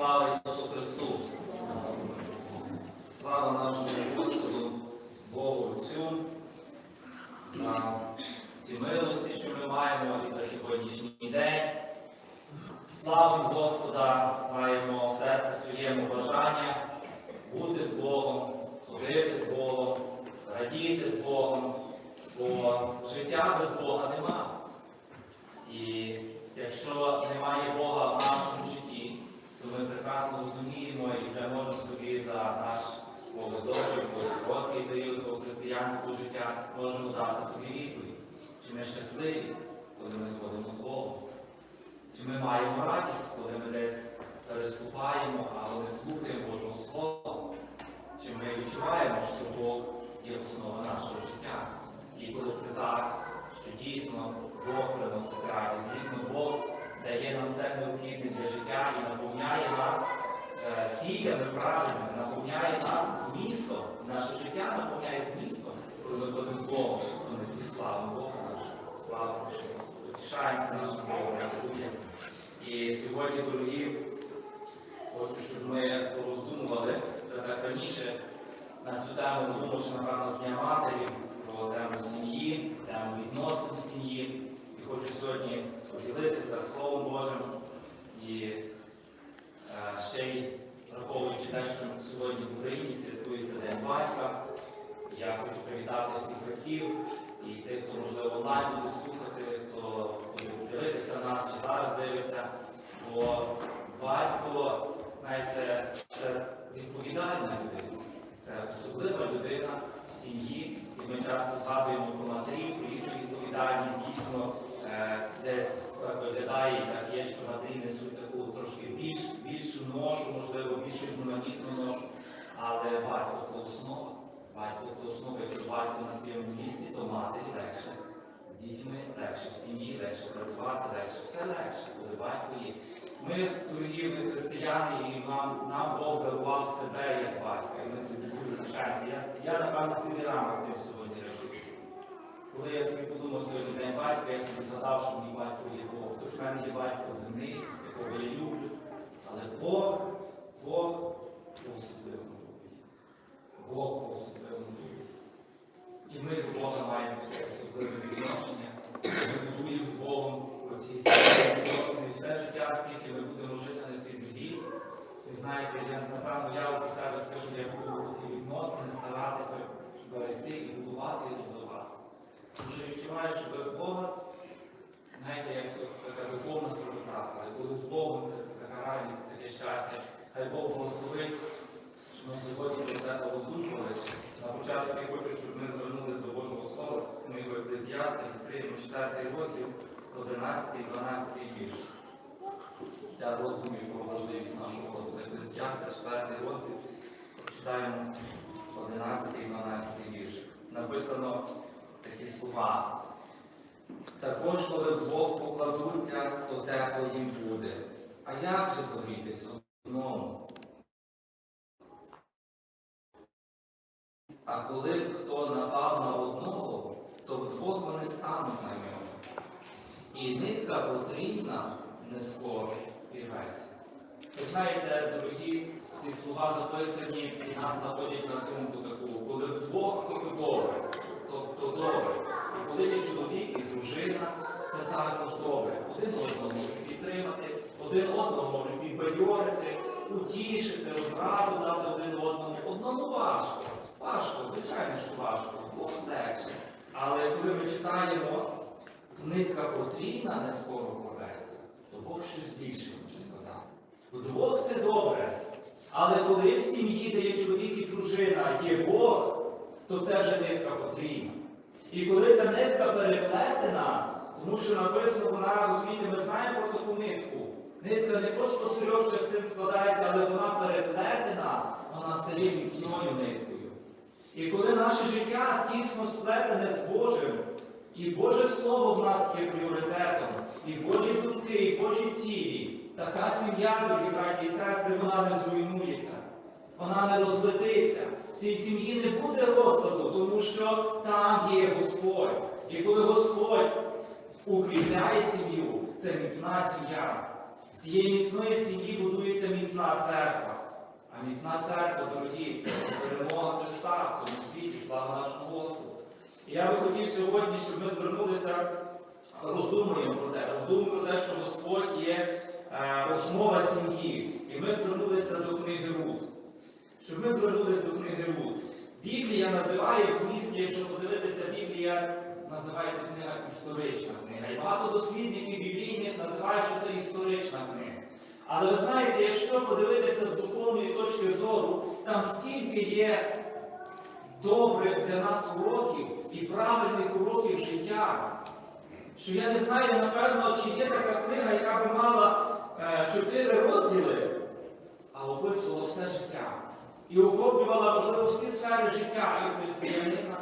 Слава Ісусу Христу! Слава нашому Господу, Богу Отцю, за ці милості, що ми маємо і за сьогоднішній день. Славимо Господа, маємо в серці своєму бажання бути з Богом, ходити з Богом, радіти з Богом, бо життя без Бога нема. І якщо немає Бога в нашому житті, то ми прекрасно розуміємо і вже можемо собі за наш довгий короткий період того християнського життя можемо дати собі відповідь. Чи ми щасливі, коли ми ходимо з Богом? Чи ми маємо радість, коли ми десь переступаємо, але не слухаємо Божого Слова? Чи ми відчуваємо, що Бог є основа нашого життя? І коли це так, що дійсно Бог приносить радість, дійсно Бог дає нам все необхідне для життя і наповняє нас е, цілями правильними, наповняє нас змістом, наше життя наповняє змістом, коли ми ходимо Богом, то ми славимо Бога нашого, слава нашого Господу, нашим Богом, Алілуя. І сьогодні, дорогі, хочу, щоб ми пороздумували, так раніше на цю тему роздумавши, напевно, з Дня Матері, про тему сім'ї, тему відносин сім'ї. І хочу сьогодні поділитися Словом Божим і е, ще й враховуючи те, що сьогодні в Україні святкується День батька. Я хочу привітати всіх батьків і тих, хто можливо онлайн буде слухати, хто буде дивитися нас чи зараз дивиться. Бо батько, знаєте, це відповідальна людина. Це особлива людина в сім'ї, і ми часто згадуємо про матерів, про їхню відповідальність дійсно е, десь виглядає, і так є, що матері несуть таку трошки більш, більшу ношу, можливо, більш різноманітну ношу. Але батько це основа. Батько це основа, якщо батько на своєму місці, то матері легше. Дітьми легше, в сім'ї легше працювати, легше, все легше, коли батько є. Ми, дорогі ми християни, і нам, нам Бог дарував себе як батька, і ми собі дуже пишаємося. Я, я напевно, цілий ранок тим сьогодні радію. Коли я собі подумав сьогодні день батька, я собі згадав, що мій батько є Бог. Тож в мене є батько земний, якого я люблю. Але Бог, Бог по-особливому любить. Бог по-особливому любить. І ми до Бога маємо таке особливе відношення. Ми будуємо з Богом оці відносини, все життя, скільки ми будемо жити на цій землі. І знаєте, я напевно я за себе скажу, я буду ці відносини старатися берегти і будувати і розвивати. Тому що відчуваю, що без Бога, знаєте, як така духовна сирота, але коли з Богом це, це така радість, таке щастя. Хай Бог благословить, що ми сьогодні про це пороздумували. На початку я хочу, щоб ми звернулися до Божого Слова, книгу Еклезіаста, відкриємо 4 розділ, 11 і 12 вірш. Для роздумів про важливість нашого Господа Еклезіаста, 4 розділ, читаємо 11 і 12 вірш. Написано такі слова. Також, коли вдвох покладуться, то тепло їм буде. А як же згорітися одному? А коли б хто напав на одного, то вдвох вони стануть на нього. І нитка потрібна не скоро пірветься. Ви знаєте, дорогі, ці слова записані і нас наводять на думку таку, коли вдвох, то добре, то, то добре. І коли є чоловік і дружина, це також добре. Один одного може підтримати, один одного може підбадьорити, утішити, розраду дати один одному. Одному важко. Важко, звичайно, що важко, двох легше. Але коли ми читаємо, нитка потрійна не скоро порветься, то Бог щось більше хоче сказати. Вдвох це добре. Але коли в сім'ї, де є чоловік і дружина, є Бог, то це вже нитка потрійна. І коли ця нитка переплетена, тому що написано, вона, розумієте, ми знаємо про таку нитку. Нитка не просто з трьох частин складається, але вона переплетена, вона стає міцною ниткою. І коли наше життя тісно сплетене з Божим, і Боже Слово в нас є пріоритетом, і Божі думки, і Божі цілі, така сім'я, дорогі браті і сестри, вона не зруйнується, вона не розлетиться. В цій сім'ї не буде розкладу, тому що там є Господь. І коли Господь укріпляє сім'ю, це міцна сім'я. З цієї міцної сім'ї будується міцна церква. А міцна церква, дорогі, це перемога Христа в цьому світі, слава нашому Господу. Я би хотів сьогодні, щоб ми звернулися, роздумуємо про те, роздумуємо про те, що Господь є е, основа сім'ї. І ми звернулися до книги Руд. Щоб ми звернулися до книги Руд. Біблія називає в змісті, якщо подивитися, Біблія називається книга історична книга. І багато дослідників біблійних називають, що це історична книга. Але ви знаєте, якщо подивитися з духовної точки зору, там стільки є добрих для нас уроків і правильних уроків життя, що я не знаю, напевно, чи є така книга, яка би мала е, чотири розділи, а описувала все життя. І охоплювала, можливо, всі сфери життя і християнина,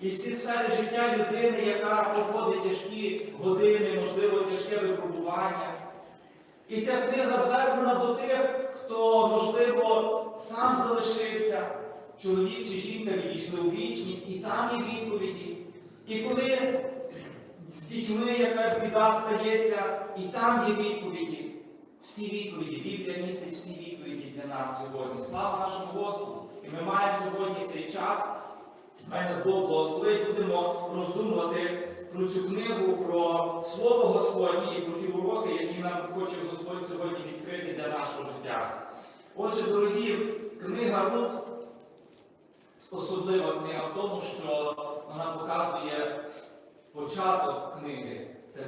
і всі сфери життя людини, яка проходить тяжкі години, можливо, тяжке випробування. І ця книга звернена до тих, хто, можливо, сам залишився, чоловік чи жінка відійшли у вічність, і там є відповіді. І коли з дітьми якась біда стається, і там є відповіді. Всі відповіді, Біблія містить всі відповіді для нас сьогодні. Слава нашому Господу! І ми маємо сьогодні цей час. Хай нас Бог благословить, будемо роздумувати про цю книгу, про Слово Господнє і про ті уроки, які нам хоче Господь сьогодні відкрити для нашого життя. Отже, дорогі, книга Рут особлива книга в тому, що вона показує початок книги. Це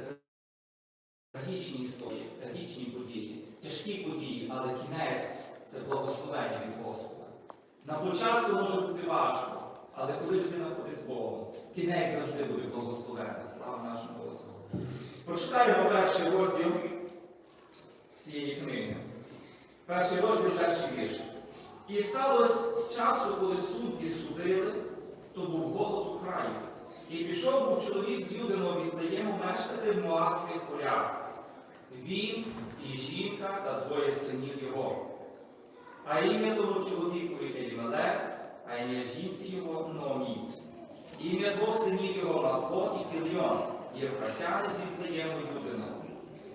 трагічні історії, трагічні події, тяжкі події, але кінець це благословення від Господа. На початку може бути важко, але коли людина ходить з Богом, кінець завжди буде благословенний. Слава нашому Господу. Прочитаємо перший розділ цієї книги. Перший розділ, перший вірш. І сталося з часу, коли судді судили, то був голод у краї. І пішов був чоловік з Юдиного Віфлеєму мешкати в Моавських полях. Він і жінка та двоє синів його. А ім'я тому чоловікові Елімелех, а ім'я жінці його Номі. Ім'я двох синів його Махлон і Кільйон, євхатяни з Віфлеєму Юдиного.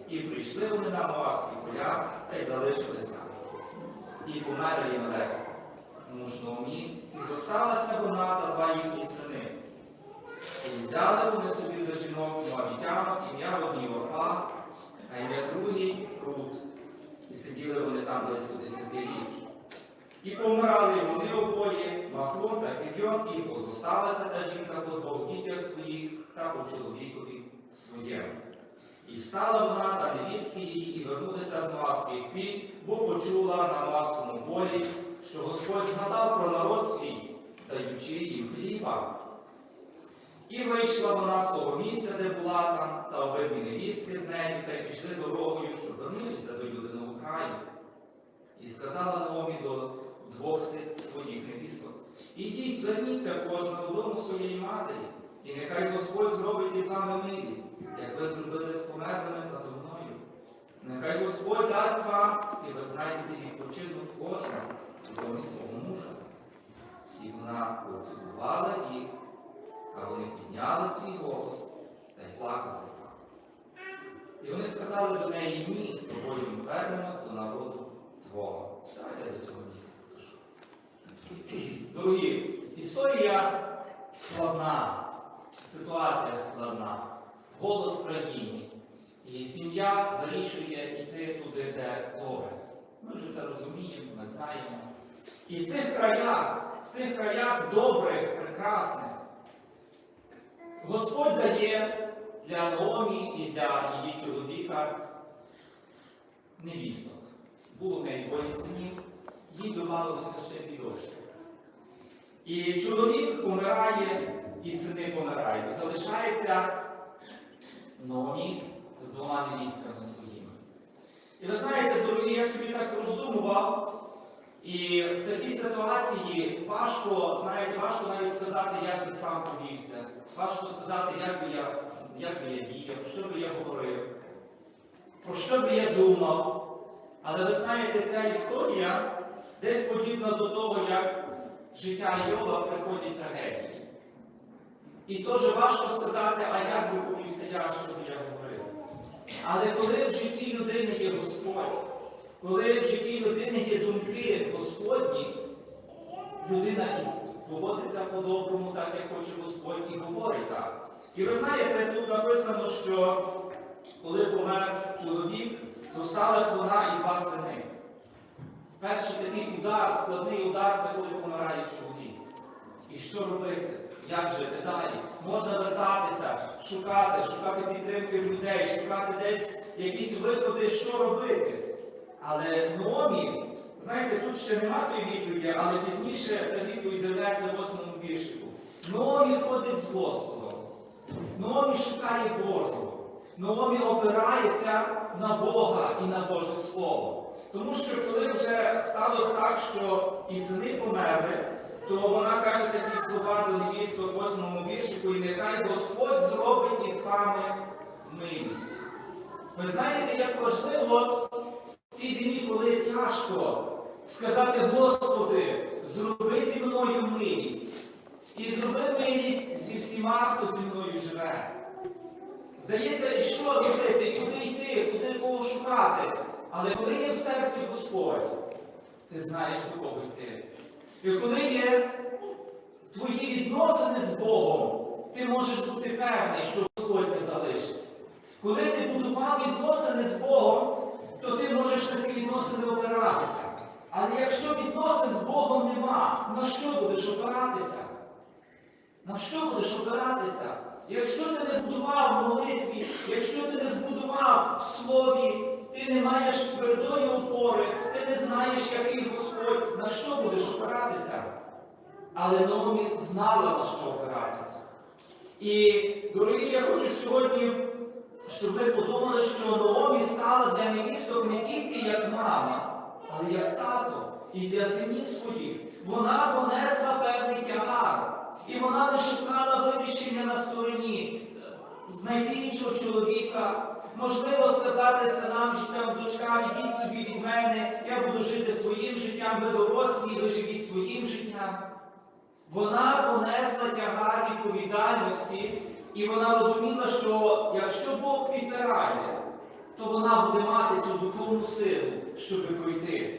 І прийшли вони на Моавські поля та й залишилися. І помер Елімелех, муж Номі, і зосталася вона та два їхні сини. І взяли вони собі за жінок Моавітянок, ім'я одній Орпа, а ім'я другій Рут. І сиділи вони там близько десяти років. І помирали вони обоє, Махлон та Кільйон, і позосталася та жінка по двох дітях своїх та по чоловікові своєму. І встала вона та невістки її, і вернулися з Моавських піль, бо почула на Моавському полі, що Господь згадав про народ свій, даючи їм хліба. І вийшла вона з того місця, де була там, та обидві невістки з нею, та й пішли дорогою, щоб вернутися до Юдиного краю. І сказала Наомі до двох своїх невісток, ідіть, верніться кожна додому своєї матері, і нехай Господь зробить із вами милість, як ви зробили з померлими та зо мною. Нехай Господь дасть вам, і ви знайдете відпочинок кожного у домі свого мужа. І вона поцілувала їх, а вони підняли свій голос та й плакали. І вони сказали до неї, ні, з тобою ми вернемось до народу Твого. Давайте до цього місця покажу. Дорогі, історія складна, ситуація складна, голод в країні. І сім'я вирішує йти туди, де добре. Ми вже це розуміємо, ми знаємо. І в цих краях, в цих краях добрих, прекрасних, Господь дає для Наомі і для її чоловіка невісток. Було в неї двоє синів, їй додалося ще дві дочки. І чоловік помирає, і сини помирають. Залишається Наомі з двома невістками своїми. І ви знаєте, дорогі, я собі так роздумував, і в такій ситуації важко, знаєте, важко навіть сказати, як би сам повівся. Важко сказати, як би я, як би я діяв, що би я говорив, про що би я думав. Але ви знаєте, ця історія десь подібна до того, як життя Йова приходять трагедії. І теж важко сказати, а як би повівся я, що я говорив. Але коли в житті людини є Господь, коли в житті людини є думки Господні, людина поводиться по-доброму, так як хоче Господь, і говорить так. І ви знаєте, тут написано, що коли помер чоловік, то сталася вона і два сини. Перший такий удар, складний удар, це коли помирає чоловік. І що робити? Як жити далі? Можна вертатися, шукати, шукати підтримки людей, шукати десь якісь виходи, що робити. Але Номі, знаєте, тут ще нема тої відповіді, але пізніше ця відповідь з'являється в восьмому віршику. Номі ходить з Господом. Номі шукає Божого. Номі опирається на Бога і на Боже Слово. Тому що коли вже сталося так, що і сини померли, то вона каже такі слова до невісток восьмому віршику, і нехай Господь зробить із вами милість. Ви знаєте, як важливо в ці дні, коли тяжко сказати, Господи, зроби зі мною милість. І зроби милість зі всіма, хто зі мною живе. Здається, що робити, куди йти, куди кого шукати. Але коли є в серці Господь, ти знаєш, до кого йти. І коли є твої відносини з Богом, ти можеш бути певний, що Господь не залишить. Коли ти будував відносини з Богом, то ти можеш на ці відносини опиратися. Але якщо відносин з Богом нема, на що будеш опиратися? На що будеш опиратися? Якщо ти не збудував молитві, якщо ти не збудував в слові, ти не маєш твердої опори, ти не знаєш, який Господь, на що будеш опиратися? Але Наомі знала, на що опиратися. І, дорогі, я хочу сьогодні, щоб ми подумали, що Наомі стала для невісток не тільки як мама, але як тато і для синів своїх. Вона понесла певний тягар. І вона не шукала вирішення на стороні, знайти іншого чоловіка, можливо, сказати синам, там, дочкам, ідіть собі від мене, я буду жити своїм життям, ви дорослі, ви живіть своїм життям. Вона понесла тягар відповідальності, і вона розуміла, що якщо Бог підбирає, то вона буде мати цю духовну силу, щоб пройти.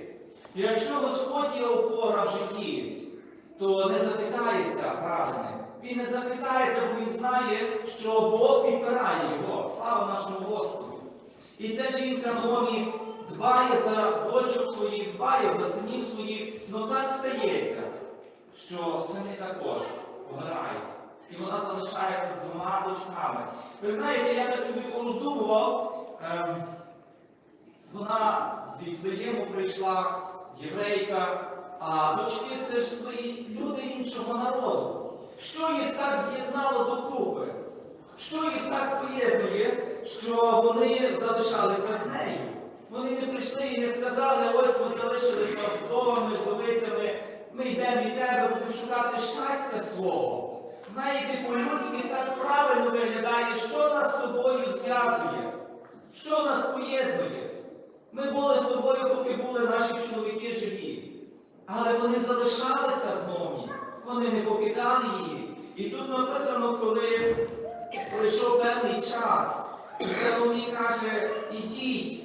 І якщо Господь є опора в житті, то не захитається правильним. Він не захитається, бо він знає, що Бог підбирає його. Слава нашому Господу. І ця жінка Номі дбає за дочок своїх, дбає за синів своїх. Ну так стається, що сини також помирають. І вона залишається з двома дочками. Ви знаєте, я так собі пороздумував, ем, вона з Віфлеєму прийшла, єврейка, а дочки це ж свої люди іншого народу. Що їх так з'єднало докупи? Що їх так поєднує, що вони залишалися з нею? Вони не прийшли і не сказали, ось ми залишилися вдовами, вдовицями, ми йдемо від тебе, будемо шукати щастя свого. Знаєте, по-людськи так правильно виглядає, що нас з тобою зв'язує, що нас поєднує. Ми були з тобою, поки були наші чоловіки живі. Але вони залишалися з Номі, вони не покидали її. І тут написано, коли пройшов певний час, і Номі каже, ідіть,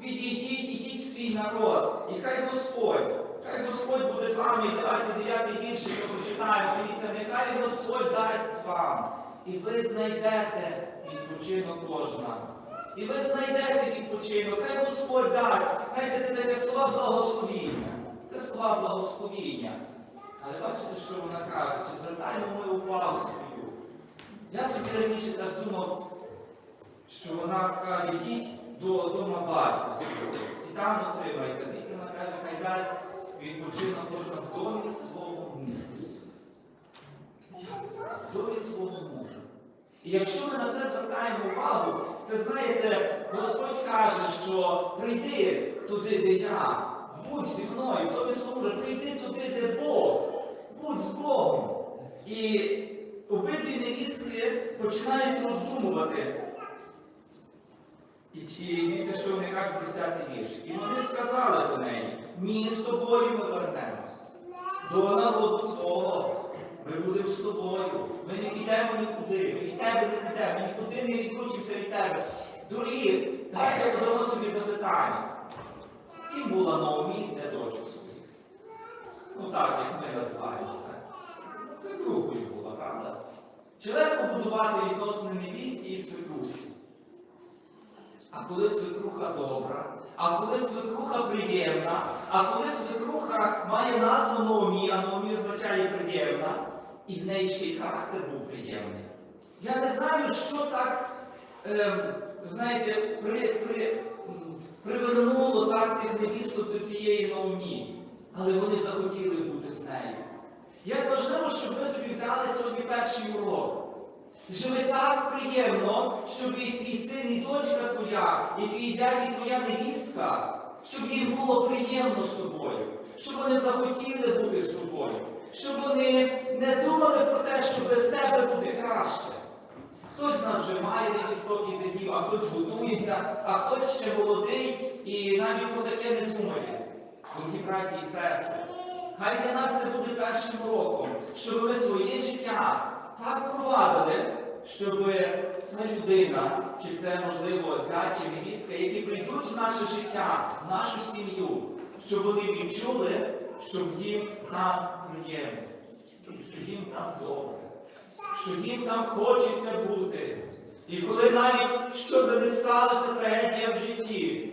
відійдіть, ідіть в свій народ. І хай Господь, хай Господь буде з вами, давайте дев'ятий вірш, ми прочитаємо, дивіться, нехай Господь дасть вам, і ви знайдете відпочинок кожна. І ви знайдете відпочинок, хай Господь дасть. Знаєте, це таке слова благословіння. Це слова благословіння. Але бачите, що вона каже, чи звертаємо ми увагу свою. Я собі раніше так думав, що вона скаже, йдіть до дома батька свого, і там отримайте. Дивіться, вона каже, хай дасть відпочинок кожна в домі свого мужа. В домі свого мужа. І якщо ми на це звертаємо увагу, це знаєте, Господь каже, що прийди туди, де я, будь зі мною, тобі служа, прийди туди, де Бог, будь з Богом. І обидві невістки починають роздумувати. І дивіться, що вони кажуть 10 вірш. І вони сказали до неї, ні, з тобою ми вернемось. До народу твого. Ми будемо з тобою. Ми не підемо нікуди. Ми від тебе не підемо. Ми нікуди не відлучимося від тебе. Дорогі, давайте подамо собі запитання. Ким була Наомі для дочок? Ну так, як ми називаємо це. Свекрухою була, правда? Чи легко будувати відносини невісті і свекрусі? А коли свекруха добра, а коли свекруха приємна, а коли свекруха має назву Наомі, а Наомі означає приємна, і в неї ще й характер був приємний. Я не знаю, що так, ем, знаєте, при, при, привернуло так тих невісток до цієї Наомі, але вони захотіли бути з нею. Як важливо, щоб ми собі взяли сьогодні перший урок. Живе так приємно, щоб і твій син, і дочка твоя, і твій зять, і твоя невістка, щоб їм було приємно з тобою, щоб вони захотіли бути з тобою, щоб вони не думали про те, що без тебе буде краще. Хтось з нас вже має невісток і а хтось готується, а хтось ще молодий і навіть про таке не думає. Дорогі браті і сестри, хай для нас це буде першим уроком, щоб ми своє життя так провадили, щоб та людина, чи це можливо зять чи невістка, які прийдуть в наше життя, в нашу сім'ю, щоб вони відчули, що їм там приємно, що їм там добре що їм там хочеться бути. І коли навіть що би не сталося трагедія в житті,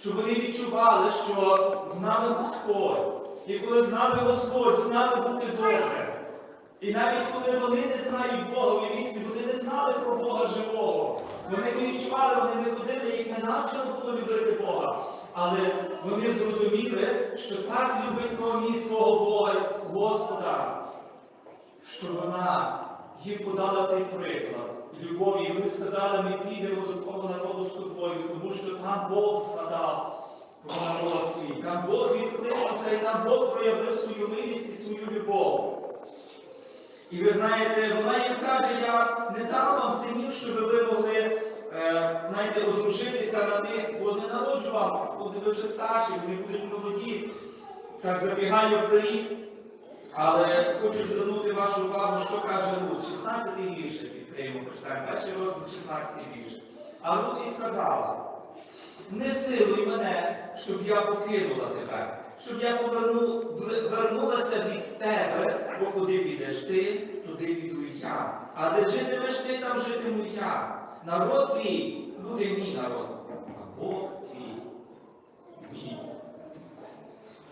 щоб вони відчували, що з нами Господь. І коли з нами Господь, з нами бути добре. І навіть коли вони не знають Бога, собі, вони не знали про Бога живого. Вони не відчували, вони не ходили, їх не навчили було любити Бога. Але вони зрозуміли, що так любить Номі свого Бога Господа, що вона їм подала цей приклад любові. І вони сказали, ми підемо до твого народу з тобою, тому що там Бог згадав про народ свій, там Бог відкликнувся, і там Бог проявив свою милість і свою любов. І ви знаєте, вона їм каже, я не дам вам синів, щоб ви могли е, знаєте, одружитися на них, бо не народжу вам, буде ви вже старші, вони будуть молоді. Так забігаю вперед. Але хочу звернути вашу увагу, що каже Рут. 16-й вірш відкриємо, почитаємо. Перший розділ 16-й вірш. А Рут відказала, не силуй мене, щоб я покинула тебе, щоб я поверну, вернулася від тебе, бо куди підеш ти, туди піду я. А де житимеш ти, там житиму я. Народ твій буде мій народ, а Бог твій мій.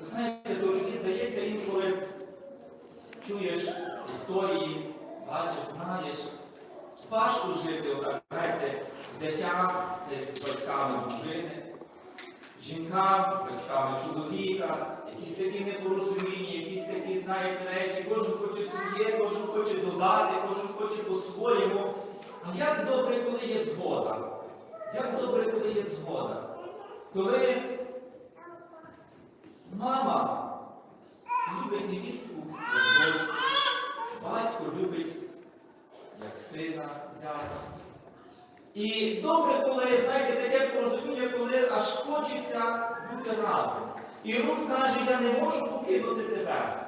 Знаєте, дорогі, здається, інколи чуєш історії, бачиш, знаєш. Важко жити, отак, знаєте, взяття з батьками дружини, жінка з батьками чоловіка, якісь такі непорозуміння, якісь такі, знаєте, речі, кожен хоче своє, кожен хоче додати, кожен хоче по-своєму. А як добре, коли є згода? Як добре, коли є згода? Коли мама любить невістку, батько любить як сина, зятя. І добре, коли, знаєте, таке порозуміння, коли аж хочеться бути разом. І Рут каже, я не можу покинути тебе.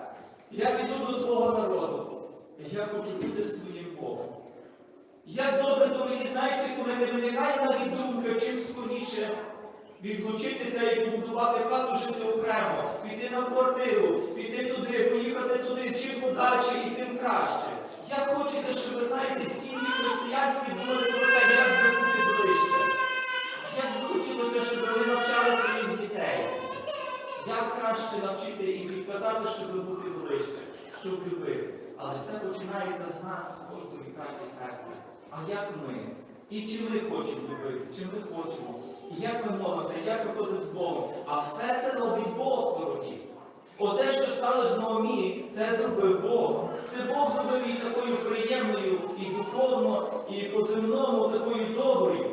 Я піду до твого народу. Я хочу бути з твоїм Богом. Як добре, дорогі, знаєте, коли не виникає навіть думка, чим скоріше відлучитися і побудувати хату, жити окремо, піти на квартиру, піти туди, поїхати туди, чим подальше і тим краще. Як хочете, щоб ви знаєте, сім'ї християнські думали про те, як забути ближче. Як би хотілося, щоб ви навчали своїх дітей. Як краще навчити і підказати, щоб бути ближче, щоб любити. Але все починається з нас, кожної браті і сестри. А як ми? І чи ми хочемо любити, чи ми хочемо? І як ми молимося, як ми ходимо з Богом? А все це робить Бог, дорогі. Оте, що сталося з Наомі, це зробив Бог. Це Бог зробив її такою приємною і духовно, і по-земному такою доброю.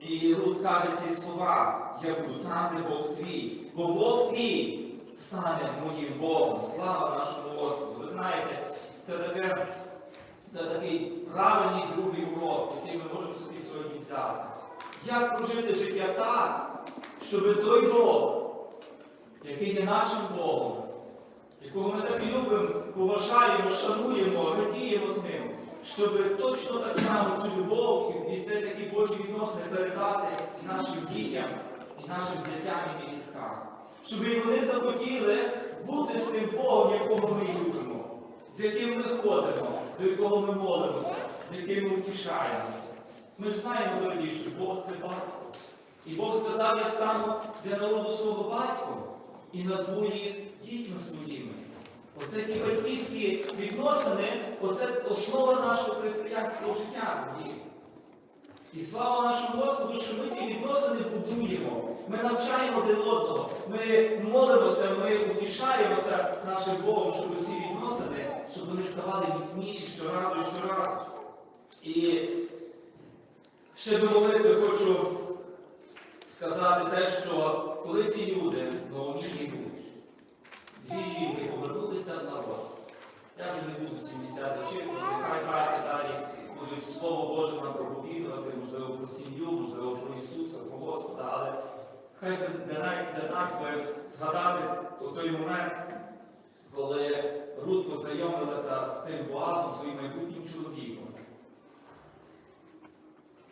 І Рут каже ці слова, я буду там, де Бог твій, бо Бог твій стане моїм Богом. Слава нашому Господу. Ви знаєте, це таке, це такий правильний другий урок, який ми можемо собі сьогодні взяти. Як прожити життя так, щоб той Бог, який є нашим Богом, якого ми так любимо, поважаємо, шануємо, радіємо з ним, щоб точно так само цю любов і- це такі Божі відносини передати нашим дітям і нашим зятям і невісткам. Щоб вони захотіли бути з тим Богом, якого ми любимо, з яким ми ходимо, до якого ми молимося, з яким ми втішаємося. Ми ж знаємо, дорогі, що Бог це батько. І Бог сказав, я стану для народу свого батьком і назву їх дітьми своїми. Оце ті батьківські відносини, оце основа нашого християнського життя. І слава нашому Господу, що ми ці відносини будуємо. Ми навчаємо один одного, ми молимося, ми утішаємося нашим Богом, щоб ці відносини, вони ставали міцніші щоразу і щоразу. І ще до молитви хочу сказати те, що коли ці люди, Наомі і Рут, дві жінки повернулися в народ. Я вже не буду ці місця зачитувати, хай браття далі будуть Слово Боже нам проповідувати, можливо, про сім'ю, можливо, про Ісуса, про Господа, але хай для, нас- би згадати той момент, коли Рут познайомилася з тим Боазом, своїм майбутнім чоловіком.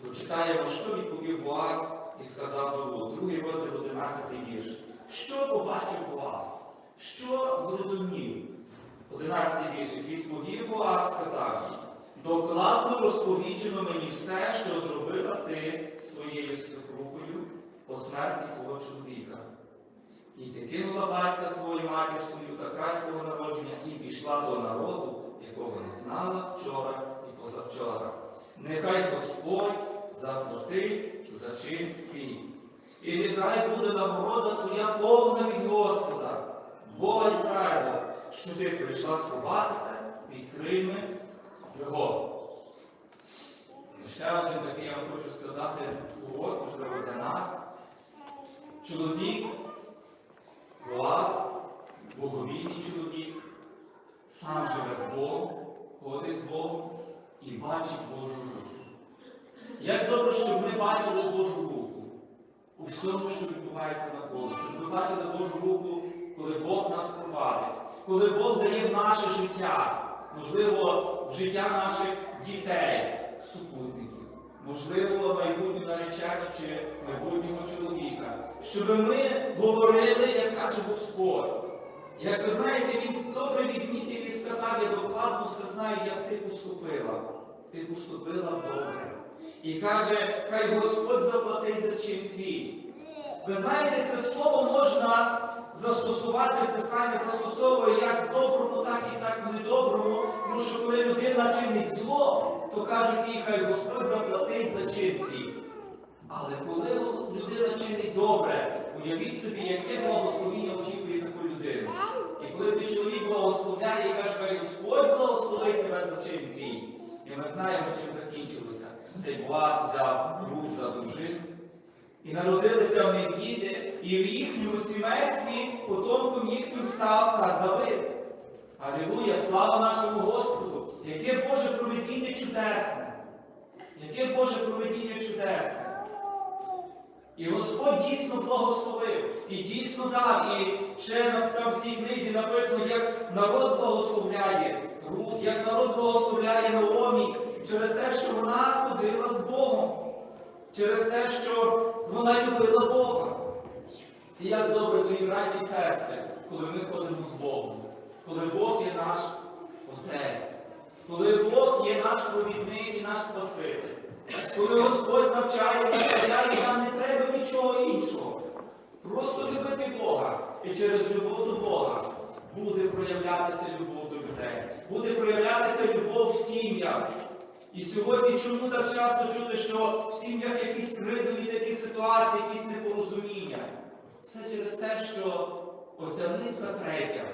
Прочитаємо, що відповів Боаз і сказав до Рут, другий розділ 11 вірш. Що побачив Боаз? Що зрозумів? 11 вірш. Відповів Боаз, сказав їй, докладно розповіджено мені все, що зробила ти своєю супругою по смерті твого чоловіка. І кинула батька свою матір свою та край свого народження і пішла до народу, якого не знала вчора і позавчора. Нехай Господь заплатить за чин твій. І нехай буде нагорода твоя повна від Господа, Бога Ізраїля, що ти прийшла сховатися під крильми Його. Ще один такий я вам хочу сказати урок, можливо, для нас. Чоловік, Боаз, боговільний чоловік, сам живе з Богом, ходить з Богом і бачить Божу руку. Як добре, щоб ми бачили Божу руку у всьому, що відбувається навколо, щоб ми бачили Божу руку, коли Бог нас провадить, коли Бог дає в наше життя, можливо, в життя наших дітей, супутників, можливо, майбутню наречену чи майбутнього чоловіка, щоб ми говорили, як каже Господь. Як ви знаєте, він добре відмітив і сказав, я докладно все знаю, як ти поступила. Ти поступила добре. І каже, хай Господь заплатить за чин твій. Ви знаєте, це слово можна застосувати, Писання застосовує як в доброму, так і так в недоброму. Тому що коли людина чинить зло, то кажуть хай Господь заплатить за чин твій. Але коли людина чинить добре, уявіть собі, яке благословіння очікує таку людину. І коли цей чоловік благословляє і каже, хай Господь благословить тебе за чин твій. І ми знаємо, чим закінчилося. Цей Боаз взяв рук за дружину. І народилися в них діти, і в їхньому сімействі потомком їхнім став цар Давид. Алілуя, слава нашому Господу! Яке Боже проведіння чудесне! Яке Боже проведіння чудесне! І Господь дійсно благословив, і дійсно дав. І ще там в цій книзі написано, як народ благословляє Рут, як народ благословляє Наомі, через те, що вона ходила з Богом, через те, що вона любила Бога. І як добре, дорогі браті і сестри, коли ми ходимо з Богом, коли Бог є наш Отець, коли Бог є наш провідник і наш Спаситель, коли Господь навчає, наставляє, нам не треба нічого іншого. Просто любити Бога. І через любов до Бога буде проявлятися любов до людей, буде проявлятися любов в сім'ях. І сьогодні чому так часто чути, що в сім'ях якісь кризові такі ситуації, якісь непорозуміння? Все через те, що оця нитка третя,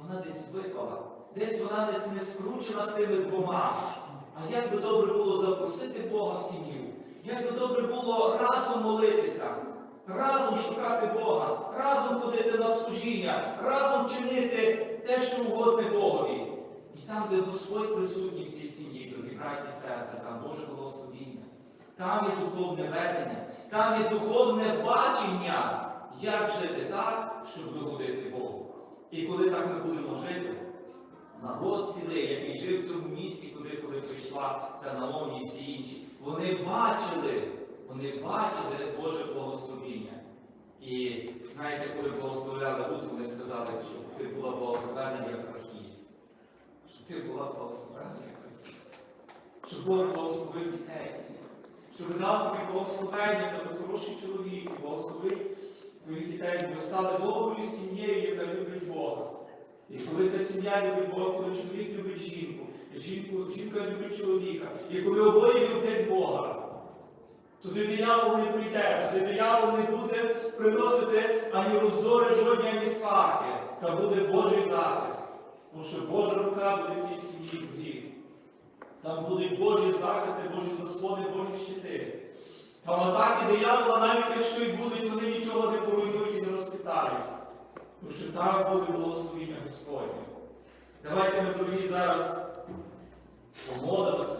вона десь випала, десь вона десь не скручена з тими двома. А як би добре було запросити Бога в сім'ю? Як би добре було разом молитися, разом шукати Бога, разом ходити на служіння, разом чинити те, що угодне Богові. І там, де Господь присутній в цій сім'ї, дорогі браті і сестри, там Боже благословіння, там є духовне ведення, там є духовне бачення, як жити так, щоб догодити Богу. І коли так ми будемо жити, народ цілий, який жив в цьому місті, куди коли прийшла це Наомі і всі інші. Вони бачили, вони бачили Боже благословіння. І знаєте, коли благословляли Рут, вони сказали, щоб ти була благословена як Рахіль. Щоб ти була благословена як Рахіль. Щоб Бог благословив дітей. Щоб дав тобі благословення, тебе хороший чоловік, благословив твоїх дітей, щоб стали доброю сім'єю, яка любить Бога. І коли ця сім'я любить Бога, коли чоловік любить жінку, жінку, жінка любить чоловіка, і коли обоє люблять Бога, туди диявол не прийде, туди диявол не буде приносити ані роздори, жодні, ані сварки. Та буде Божий захист. Тому що Божа рука буде в цій сім'ї в гріх. Там будуть Божі захисти, Божі заслони, Божі щити. Там атаки диявола, навіть якщо й будуть, вони нічого не поруйнують і не розхитають. Тому що там буде благословіння Господнє. Давайте ми, дорогі, зараз помолимося.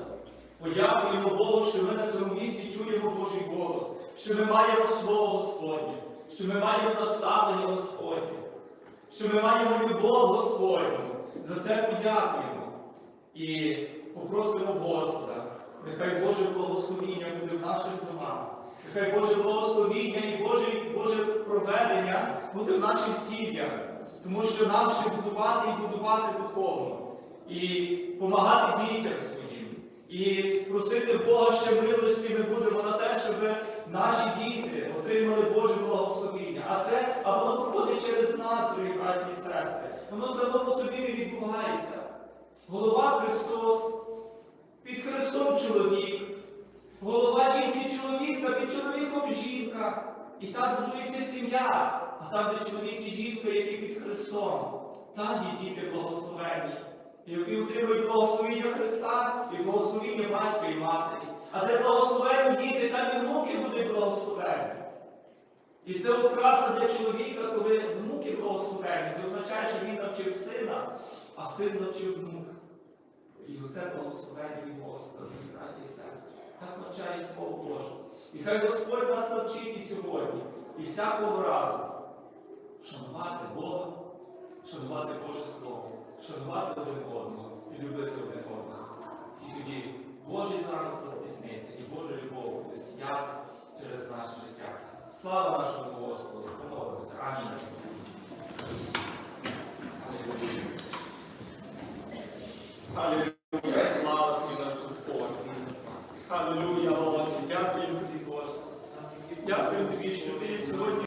Подякуємо Богу, що ми на цьому місці чуємо Божий голос, що ми маємо Слово Господнє, що ми маємо наставлення Господнє, що ми маємо любов Господню. За це подякуємо. І попросимо Господа, нехай Боже благословіння буде в наших домах. Нехай Боже благословіння і Боже, Боже проведення буде в наших сім'ях, тому що нам ще будувати і будувати духовно, і допомагати дітям своїм, і просити Бога ще милості ми будемо на те, щоб наші діти отримали Боже благословіння. А це а воно проходить через нас, дорогі браті і сестри. Воно само по собі не відбувається. Голова Христос, під Христом чоловік, голова жінки чоловіка, під чоловіком жінка. І так будується сім'я, а там, де чоловік і жінка, які під Христом, там є діти благословені, які отримують благословіння Христа і благословіння батька і матері. А де благословені діти, там і внуки будуть благословені. І це окраса для чоловіка, коли внуки благословені. Це означає, що він навчив сина, а син навчив внука. І оце благословення від Господа, браті і сестри. Так навчає Слово Боже. І хай Господь нас навчить і сьогодні, і всякого разу шанувати Бога, шанувати Боже Слово, шанувати один одного і любити один одного. І тоді Божий замисел здійсниться, і Божа любов буде сіяти через наше життя. Слава нашому Господу! Помолимося. Амінь. Алілуя. Алілуя. Халилуя, Отче, дякую тобі, Боже. Дякую тобі, що ти сьогодні.